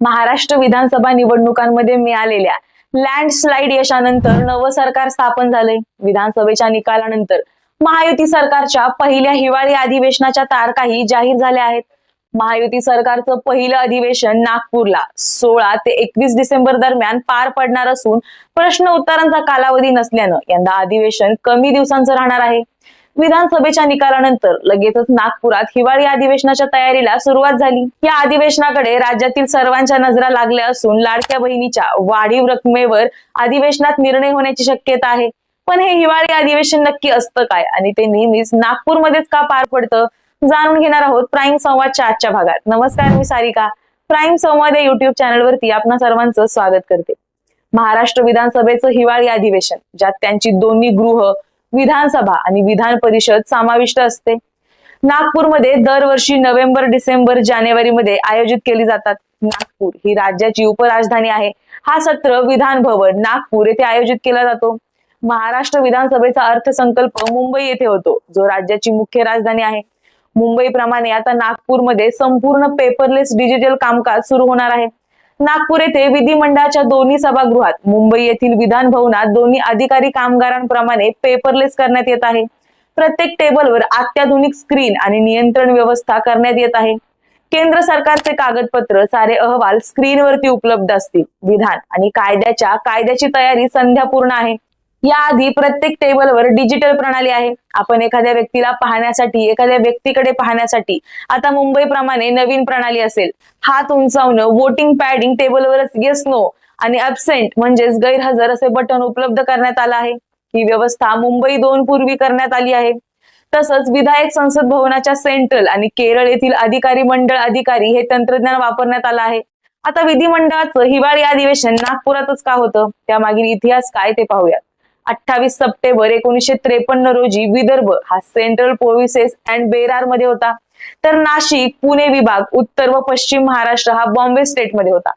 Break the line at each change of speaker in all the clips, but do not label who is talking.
महाराष्ट्र विधानसभा निवडणुकांमध्ये मिळालेल्या लँडस्लाईड यशानंतर नवं सरकार स्थापन झालंय. विधानसभेच्या निकालानंतर महायुती सरकारच्या पहिल्या हिवाळी अधिवेशनाच्या तारखाही जाहीर झाल्या आहेत. महायुती सरकारचं पहिलं अधिवेशन नागपूरला सोळा ते एकवीस डिसेंबर दरम्यान पार पडणार असून प्रश्न उत्तरांचा कालावधी नसल्यानं यंदा अधिवेशन कमी दिवसांचं राहणार आहे. विधानसभेच्या निकालानंतर लगेचच नागपुरात हिवाळी अधिवेशनाच्या तयारीला सुरुवात झाली. या अधिवेशनाकडे राज्यातील सर्वांच्या नजरा लागल्या असून लाडक्या बहिणीच्या वाढीव रकमेवर अधिवेशनात निर्णय होण्याची शक्यता आहे. पण हे हिवाळी अधिवेशन नक्की असतं काय? आणि ते नेहमीच नागपूरमध्येच का पार पडतं? जाणून घेणार आहोत प्राईम संवादच्या आजच्या भागात. नमस्कार मी सारिका. प्राईम संवाद या युट्यूब चॅनलवरती आपणा सर्वांचं स्वागत करते. महाराष्ट्र विधानसभेचं हिवाळी अधिवेशन ज्यात त्यांची दोन्ही गृह विधानसभा आणि विधान परिषद समाविष्ट असते. नागपूरमध्ये दरवर्षी नोव्हेंबर डिसेंबर जानेवारीमध्ये आयोजित केली जातात. नागपूर ही राज्याची उपराजधानी आहे. हा सत्र विधान भवन नागपूर येथे आयोजित केला जातो. महाराष्ट्र विधानसभेचा अर्थसंकल्प मुंबई येथे होतो जो राज्याची मुख्य राजधानी आहे. मुंबईप्रमाणे आता नागपूरमध्ये संपूर्ण पेपरलेस डिजिटल कामकाज सुरू होणार आहे. नागपूर येथे विधिमंडळाच्या दोन्ही सभागृहात मुंबई येथील विधान भवनात दोन्ही अधिकारी कामगारांप्रमाणे पेपरलेस करण्यात येत आहे. प्रत्येक टेबलवर अत्याधुनिक स्क्रीन आणि नियंत्रण व्यवस्था करण्यात येत आहे. केंद्र सरकारचे कागदपत्र सारे अहवाल स्क्रीनवरती उपलब्ध असतील. विधान आणि कायद्याच्या कायद्याची तयारी संध्यापूर्ण आहे. याआधी प्रत्येक टेबलवर डिजिटल प्रणाली आहे. आपण एखाद्या व्यक्तीला पाहण्यासाठी एखाद्या व्यक्तीकडे पाहण्यासाठी आता मुंबईप्रमाणे नवीन प्रणाली असेल. हात उंचावणं वोटिंग पॅडिंग टेबलवरच येस नो आणि अबसेंट म्हणजेच गैरहजर असे बटन उपलब्ध करण्यात आलं आहे. ही व्यवस्था मुंबई दोन पूर्वी करण्यात आली आहे. तसंच विधायक संसद भवनाच्या सेंट्रल आणि केरळ येथील अधिकारी मंडळ अधिकारी हे तंत्रज्ञान वापरण्यात आलं आहे. आता विधिमंडळाचं हिवाळी अधिवेशन नागपुरातच का होतं? त्यामागील इतिहास काय ते पाहूयात. अठ्ठावीस सप्टेंबर एकोणीसशे त्रेपन्न रोजी विदर्भ हा सेंट्रल पोलिसेस अँड बेरारमध्ये होता. तर नाशिक पुणे विभाग उत्तर व पश्चिम महाराष्ट्र हा बॉम्बे स्टेटमध्ये होता.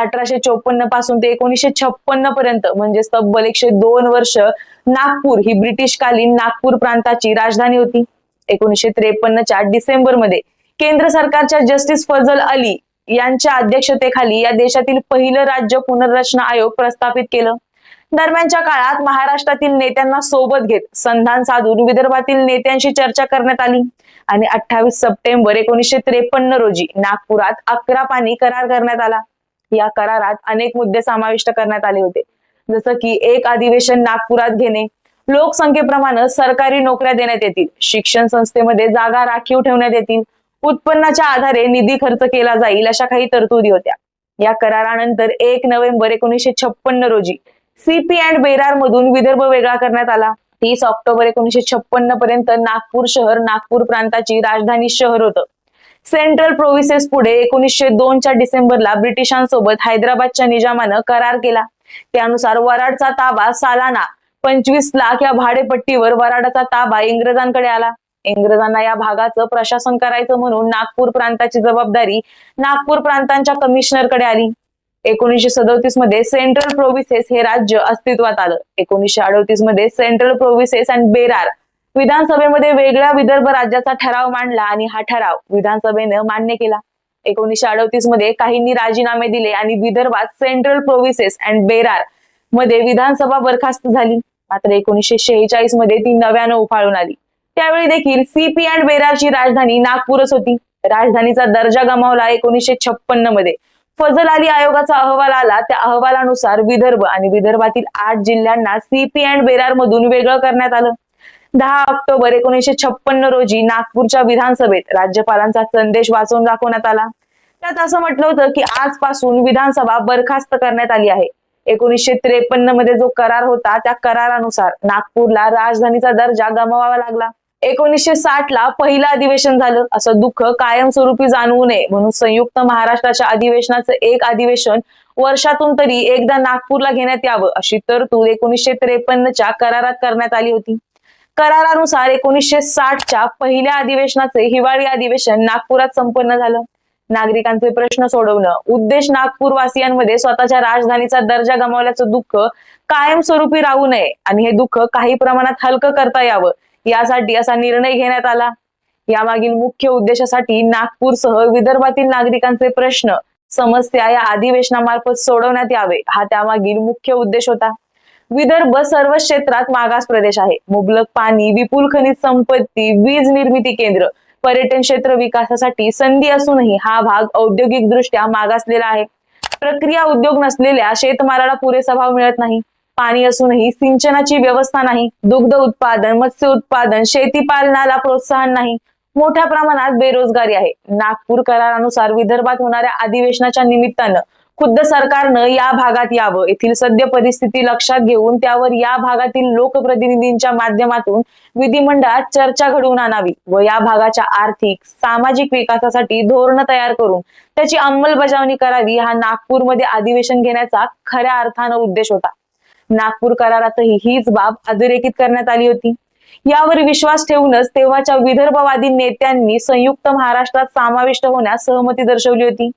अठराशे चोपन्नपासून ते एकोणीसशे छप्पन्न पर्यंत म्हणजे तब्बल एकशे दोन वर्ष नागपूर ही ब्रिटिशकालीन नागपूर प्रांताची राजधानी होती. एकोणीसशे त्रेपन्नच्या डिसेंबरमध्ये केंद्र सरकारच्या जस्टिस फजल अली यांच्या अध्यक्षतेखाली या देशातील पहिलं राज्य पुनर्रचना आयोग प्रस्थापित केलं. दरम्यानच्या काळात महाराष्ट्रातील नेत्यांना सोबत घेत संधान साधून विदर्भातील नेत्यांशी चर्चा करण्यात आली. आणि अठ्ठावीस सप्टेंबर एकोणीसशे त्रेपन्न रोजी नागपुरात अकरा पाणी करार करण्यात आला. या करारात अनेक मुद्दे समाविष्ट करण्यात आले होते. जसं की एक अधिवेशन नागपुरात घेणे. लोकसंख्येप्रमाणे सरकारी नोकऱ्या देण्यात येतील. शिक्षण संस्थेमध्ये जागा राखीव ठेवण्यात येतील. उत्पन्नाच्या आधारे निधी खर्च केला जाईल अशा काही तरतुदी होत्या. या करारानंतर एक नोव्हेंबर एकोणीसशे छप्पन्न रोजी सीपी अँड बेरार मधून विदर्भ वेगळा करण्यात आला. तीस ऑक्टोबर एकोणीशे छप्पन्न पर्यंत नागपूर शहर नागपूर प्रांताची राजधानी शहर होतं. सेंट्रल प्रोव्हिसेस पुढे एकोणीसशे दोनच्या डिसेंबरला ब्रिटिशांसोबत हैदराबादच्या निजामानं करार केला. त्यानुसार वराडचा ताबा सालाना पंचवीस लाख या भाडेपट्टीवर वराडाचा ताबा इंग्रजांकडे आला. इंग्रजांना या भागाचं प्रशासन करायचं म्हणून नागपूर प्रांताची जबाबदारी नागपूर प्रांतांच्या कमिशनरकडे आली. एकोणीसशे सदोतीसमध्ये सेंट्रल प्रोव्हिसेस हे राज्य अस्तित्वात आलं. एकोणीसशे अडोतीसमध्ये सेंट्रल प्रोव्हिसेस अँड बेरार विधानसभेमध्ये वेगळ्या विदर्भ राज्याचा ठराव मांडला आणि हा ठराव विधानसभेनं मान्य केला. एकोणीसशे अडोतीसमध्ये काहींनी राजीनामे दिले आणि विदर्भात सेंट्रल प्रोव्हिसेस अँड बेरारमध्ये विधानसभा बरखास्त झाली. मात्र एकोणीसशे शेहेचाळीसमध्ये ती नव्यानं उफाळून आली. त्यावेळी देखील सीपी अँड बेरारची राजधानी नागपूरच होती. राजधानीचा दर्जा गमावला एकोणीसशे छप्पन्नमध्ये. फजल अली आयोगाचा अहवाल आला. त्या अहवालानुसार विदर्भ आणि विदर्भातील आठ जिल्ह्यांना सीपी अँड बेरार मधून वेगळं करण्यात आलं. दहा ऑक्टोबर एकोणीशे छप्पन्न रोजी नागपूरच्या विधानसभेत राज्यपालांचा संदेश वाचून दाखवण्यात आला. त्यात असं म्हटलं होतं की आजपासून विधानसभा बरखास्त करण्यात आली आहे. एकोणीसशे त्रेपन्नमध्ये जो करार होता त्या करारानुसार नागपूरला राजधानीचा दर्जा गमवावा लागला. एकोणीसशे साठ ला पहिलं अधिवेशन झालं. असं दुःख कायमस्वरूपी जाणवू नये म्हणून संयुक्त महाराष्ट्राच्या अधिवेशनाचं एक अधिवेशन वर्षातून तरी एकदा नागपूरला घेण्यात यावं अशी तरतूद एकोणीसशे त्रेपन्नच्या करारात करण्यात आली होती. करारानुसार एकोणीसशे साठच्या पहिल्या अधिवेशनाचे हिवाळी अधिवेशन नागपुरात संपन्न झालं. नागरिकांचे प्रश्न सोडवणं उद्देश नागपूर वासियांमध्ये स्वतःच्या राजधानीचा दर्जा गमावल्याचं दुःख कायमस्वरूपी राहू नये आणि हे दुःख काही प्रमाणात हलकं करता यावं यासाठी असा निर्णय घेण्यात आला. यामागील मुख्य उद्देशासाठी नागपूरसह विदर्भातील नागरिकांचे प्रश्न समस्या या अधिवेशनामार्फत सोडवण्यात यावे हा त्यामागील मुख्य उद्देश होता. विदर्भ सर्व क्षेत्रात मागास प्रदेश आहे. मुबलक पाणी विपुल खनिज संपत्ती वीज निर्मिती केंद्र पर्यटन क्षेत्र विकासासाठी संधी असूनही हा भाग औद्योगिक दृष्ट्या मागासलेला आहे. प्रक्रिया उद्योग नसलेल्या शेतमालाला पुरेसा भाव मिळत नाही. पाणी असूनही सिंचनाची व्यवस्था नाही दुग्ध उत्पादन मत्स्य उत्पादन शेती पालनाला प्रोत्साहन नाही. मोठ्या प्रमाणात बेरोजगारी आहे. नागपूर करारानुसार विदर्भात होणाऱ्या अधिवेशनाच्या निमित्तानं खुद्द सरकारनं या भागात यावं. येथील सद्य परिस्थिती लक्षात घेऊन त्यावर या भागातील लोकप्रतिनिधींच्या माध्यमातून विधिमंडळात चर्चा घडवून आणावी व या भागाच्या आर्थिक सामाजिक विकासासाठी धोरण तयार करून त्याची अंमलबजावणी करावी हा नागपूरमध्ये अधिवेशन घेण्याचा खऱ्या अर्थानं उद्देश होता. नागपूर करारातही हीच बाब अधोरेखित करण्यात आली होती. यावर विश्वास ठेवूनच तेव्हाच्या विदर्भवादी नेत्यांनी संयुक्त महाराष्ट्रात समाविष्ट होण्यास सहमती दर्शवली होती.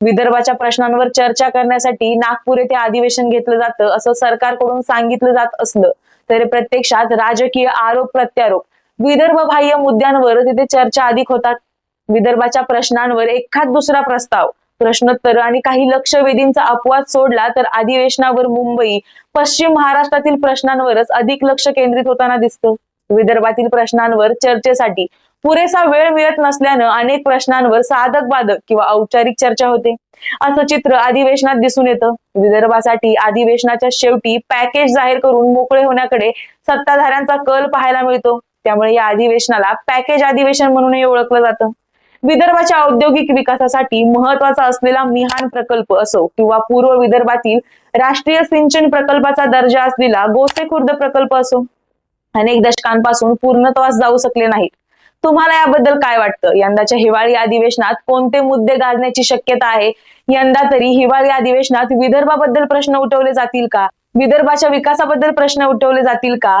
विदर्भाच्या प्रश्नांवर चर्चा करण्यासाठी नागपूर येथे अधिवेशन घेतलं जातं असं सरकारकडून सांगितलं जात असलं तरी प्रत्यक्षात राजकीय आरोप प्रत्यारोप विदर्भ बाह्य मुद्द्यांवर तिथे चर्चा अधिक होतात. विदर्भाच्या प्रश्नांवर एखाद दुसरा प्रस्ताव प्रश्नोत्तर आणि काही लक्षवेधींचा अपवाद सोडला तर अधिवेशनावर मुंबई पश्चिम महाराष्ट्रातील प्रश्नांवरच अधिक लक्ष केंद्रित होताना दिसतं. विदर्भातील प्रश्नांवर चर्चेसाठी पुरेसा वेळ मिळत नसल्यानं अनेक प्रश्नांवर साधक बाधक किंवा औपचारिक चर्चा होते. असं चित्र अधिवेशनात दिसून येतं. विदर्भासाठी अधिवेशनाच्या शेवटी पॅकेज जाहीर करून मोकळे होण्याकडे सत्ताधाऱ्यांचा कल पाहायला मिळतो. त्यामुळे या अधिवेशनाला पॅकेज अधिवेशन म्हणूनही ओळखलं जातं. विदर्भाच्या औद्योगिक विकासासाठी महत्त्वाचा असलेला मिहान प्रकल्प असो किंवा पूर्व विदर्भातील राष्ट्रीय सिंचन प्रकल्पाचा दर्जा असलेला गोसेखुर्द प्रकल्प असो अनेक दशकांपासून पूर्णत्वास जाऊ शकले नाहीत. तुम्हाला याबद्दल काय वाटतं? यंदाच्या हिवाळी अधिवेशनात कोणते मुद्दे गाजण्याची शक्यता आहे? यंदा तरी हिवाळी अधिवेशनात विदर्भाबद्दल प्रश्न उठवले जातील का? विदर्भाच्या विकासाबद्दल प्रश्न उठवले जातील का?